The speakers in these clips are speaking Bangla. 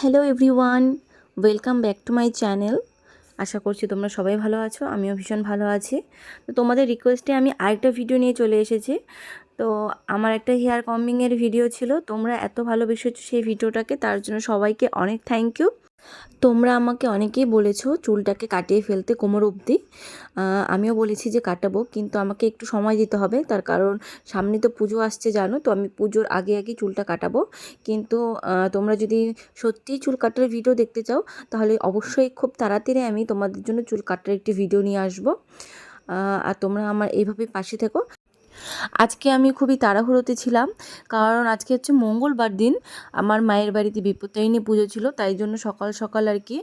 Hello everyone welcome back to my channel আশা করছি তোমরা সবাই ভালো আছো, আমিও ভীষণ ভালো আছি। তো তোমাদের রিকোয়েস্টে আমি আরেকটা ভিডিও নিয়ে চলে এসেছি। তো আমার একটা হেয়ার কম্বিংয়ের ভিডিও ছিল, তোমরা এত ভালোবেসেছো সেই ভিডিওটাকে তার জন্য সবাইকে অনেক থ্যাংক ইউ তোমরা আমাকে অনেকেই বলেছ চুলটাকে কাটিয়ে ফেলতে কোমর অবধি। আমিও বলেছি যে কাটাবো, কিন্তু আমাকে একটু সময় দিতে হবে। তার কারণ সামনে তো পুজো আসছে, জানো? তো আমি পুজোর আগে আগে চুলটা কাটাবো। কিন্তু তোমরা যদি সত্যিই চুল কাটার ভিডিও দেখতে চাও, তাহলে অবশ্যই খুব তাড়াতাড়ি আমি তোমাদের জন্য চুল কাটার একটি ভিডিও নিয়ে আসব। আর তোমরা আমার এইভাবে পাশে থেকো। আজকে আমি খুবই তাড়াহুড়োতে ছিলাম, কারণ আজকে হচ্ছে মঙ্গলবার দিন। আমার মায়ের বাড়িতে বিপত্তারিণী পুজো ছিল, তাই জন্য সকাল সকাল আর কি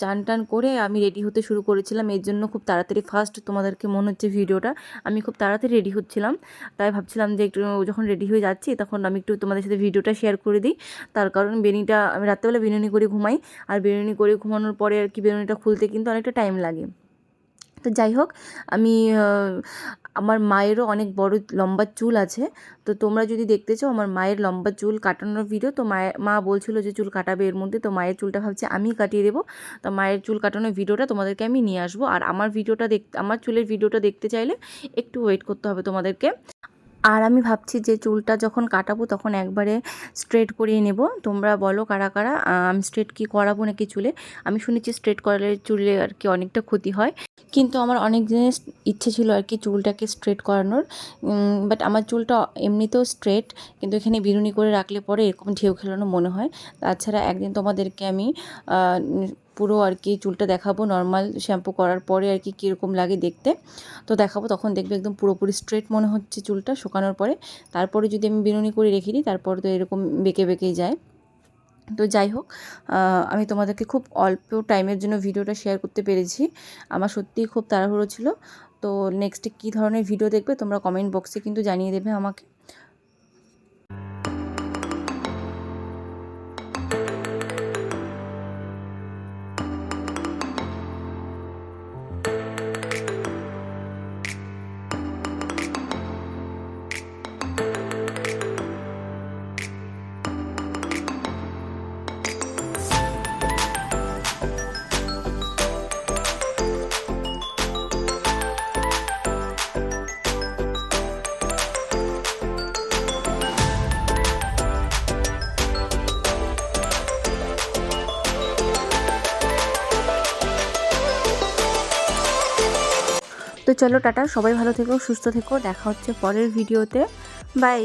চান টান করে আমি রেডি হতে শুরু করেছিলাম। এর জন্য খুব তাড়াতাড়ি ফার্স্ট তোমাদেরকে মনে হচ্ছে ভিডিওটা, আমি খুব তাড়াতাড়ি রেডি হচ্ছিলাম। তাই ভাবছিলাম যে একটু যখন রেডি হয়ে যাচ্ছি, তখন আমি একটু তোমাদের সাথে ভিডিওটা শেয়ার করে দিই। তার কারণ বেনিটা আমি রাত্রেবেলা বিনুনি করে ঘুমাই, আর বিনুনি করে ঘুমানোর পরে আর কি বেনুনিটা খুলতে কিন্তু অনেকটা টাইম লাগে। তো যাই হোক, আমি আমার মায়েরও অনেক বড় লম্বা চুল আছে। তো তোমরা যদি দেখতে চাও আমার মায়ের লম্বা চুল কাটানোর ভিডিও তো মায়ের মা বলছিল যে চুল কাটাবে এর মধ্যে, তো মায়ের চুলটা ভাবছি আমি কাটিয়ে দেবো। তো মায়ের চুল কাটানোর ভিডিওটা তোমাদেরকে আমি নিয়ে আসব। আর আমার ভিডিওটা দেখতে আমার চুলের ভিডিওটা দেখতে চাইলে একটু ওয়েট করতে হবে তোমাদেরকে। আর আমি ভাবছি যে চুলটা যখন কাটাবো তখন একবারে স্ট্রেট করিয়ে নেব। তোমরা বলো কারা কারা আমি স্ট্রেট কি করাবো নাকি চুলে? আমি শুনেছি স্ট্রেট করালে চুলে আর কি অনেকটা ক্ষতি হয়। কিন্তু আমার অনেক দিনের ইচ্ছে ছিল আর কি চুলটাকে স্ট্রেট করানোর। বাট আমার চুলটা এমনিতেও স্ট্রেট কিন্তু এখানে বিরুনি করে রাখলে পরে এরকম ঢেউ খেলানো মনে হয়। তাছাড়া একদিন তোমাদেরকে আমি পুরো আর কি চুলটা দেখাবো নর্মাল শ্যাম্পু করার পরে আর কি কীরকম লাগে দেখতে। তো দেখাবো, তখন দেখবে একদম পুরোপুরি স্ট্রেট মনে হচ্ছে চুলটা শুকানোর পরে। তারপরে যদি আমি বিনুনি করে রেখে দিই, তারপরে তো এরকম বেঁকে বেঁকেই যায়। তো যাই হোক আমি তোমাদেরকে খুব অল্প টাইমের জন্য ভিডিওটা শেয়ার করতে পেরেছি। আমার সত্যিই খুব তাড়াহুড়ো ছিল। তো নেক্সটে কী ধরনের ভিডিও দেখবে তোমরা কমেন্ট বক্সে কিন্তু জানিয়ে দেবে আমাকে। তো চলো টাটা সবাই ভালো থেকো সুস্থ থেকো দেখা হচ্ছে পরের ভিডিওতে। বাই